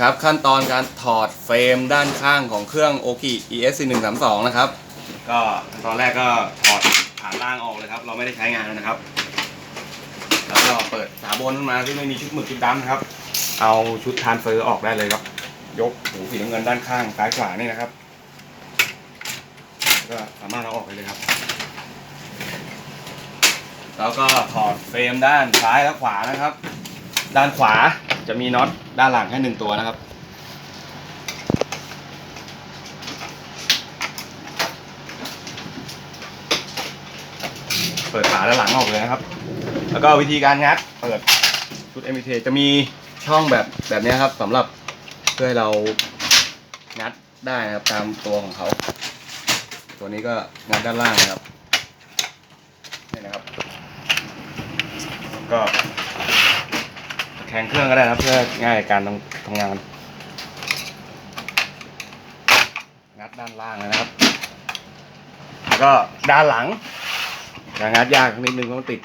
ครับ ขั้นตอนการถอดเฟรมด้านข้างของเครื่อง Oki ES 1 3 2นะครับ ก็ขั้นตอนแรกก็ถอดฐานล่างออกเลยครับ เราไม่ได้ใช้งานนะครับ แล้วก็เปิดฝาบนขึ้นมาที่ไม่มีชุดหมึกชุดดำนะครับ เอาชุดทานเฟอร์ออกได้เลยครับ ยกหูสีน้ำเงินด้านข้างซ้ายขวานี่นะครับ ก็สามารถเอาออกไปเลยครับ แล้วก็ถอดเฟรมด้านซ้ายและขวานะครับ ด้านขวา จะมีน็อตด้านหลังแค่หนึ่งตัวนะครับ เปิดฝาด้านหลังออกเลยนะครับ แล้วก็วิธีการงัดเปิดชุด m อ t จะมีช่องแบบแบบนี้ครับสำหรับเพื่อให้เรางัดได้นะครับตามตัวของเขา ตัวนี้ก็งัดด้านล่างนะครับนี่นะครับ ก็ แข่งเครื่องก็ได้นะเพื่อง่ายในการทำทำงาน งัดด้านล่างเลยนะครับ แล้วก็ด้านหลังจะงัดยากนิดนึงเพราะมันติด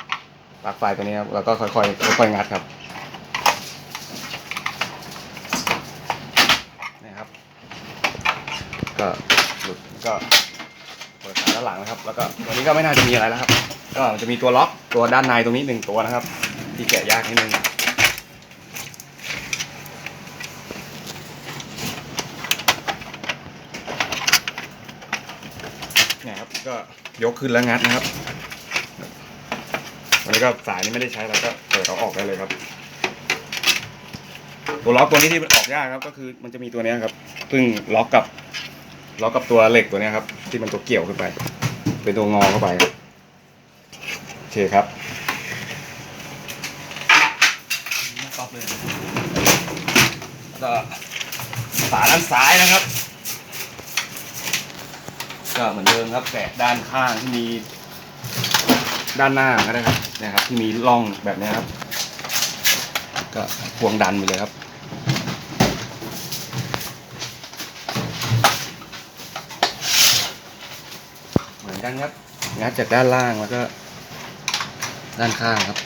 ปลั๊กไฟตัวนี้ครับแล้วก็ค่อยๆค่อยๆงัดครับนี่ครับ ก็หลุดก็เปิดฝาด้านหลังนะครับ แล้วก็ตัวนี้ก็ไม่น่าจะมีอะไรแล้วครับ ก็จะมีตัวล็อกตัวด้านในตรงนี้หนึ่งตัวนะครับ ที่แกะยากนิดนึงเนี่ยครับ ก็ยกขึ้นแล้วงัดนะครับวันนี้ก็สายนี้ไม่ได้ใช้แล้วก็เปิดเอาออกได้เลยครับ ตัวล็อกตัวนี้ที่มันออกยากครับ ก็คือมันจะมีตัวนี้ครับซึ่งล็อกกับล็อกกับตัวเหล็กตัวนี้ครับ ที่มันตัวเกี่ยวขึ้นไป เป็นตัวงอเข้าไปครับโอเคครับตอบเลยแล้วก็ฝาด้านซ้ายนะครับ ก็เหมือนเดิมครับแกะด้านข้างที่มีด้านหน้าก็ได้ครับนะครับ ที่มีร่องแบบนี้ครับ ก็พวงดันไปเลยครับเหมือนกันครับงัดจากด้านล่างแล้วก็ ด้านข้างครับ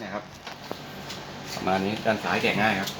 นี่ยครับประมาณนี้ด้านซ้ายแกะง่ายครับ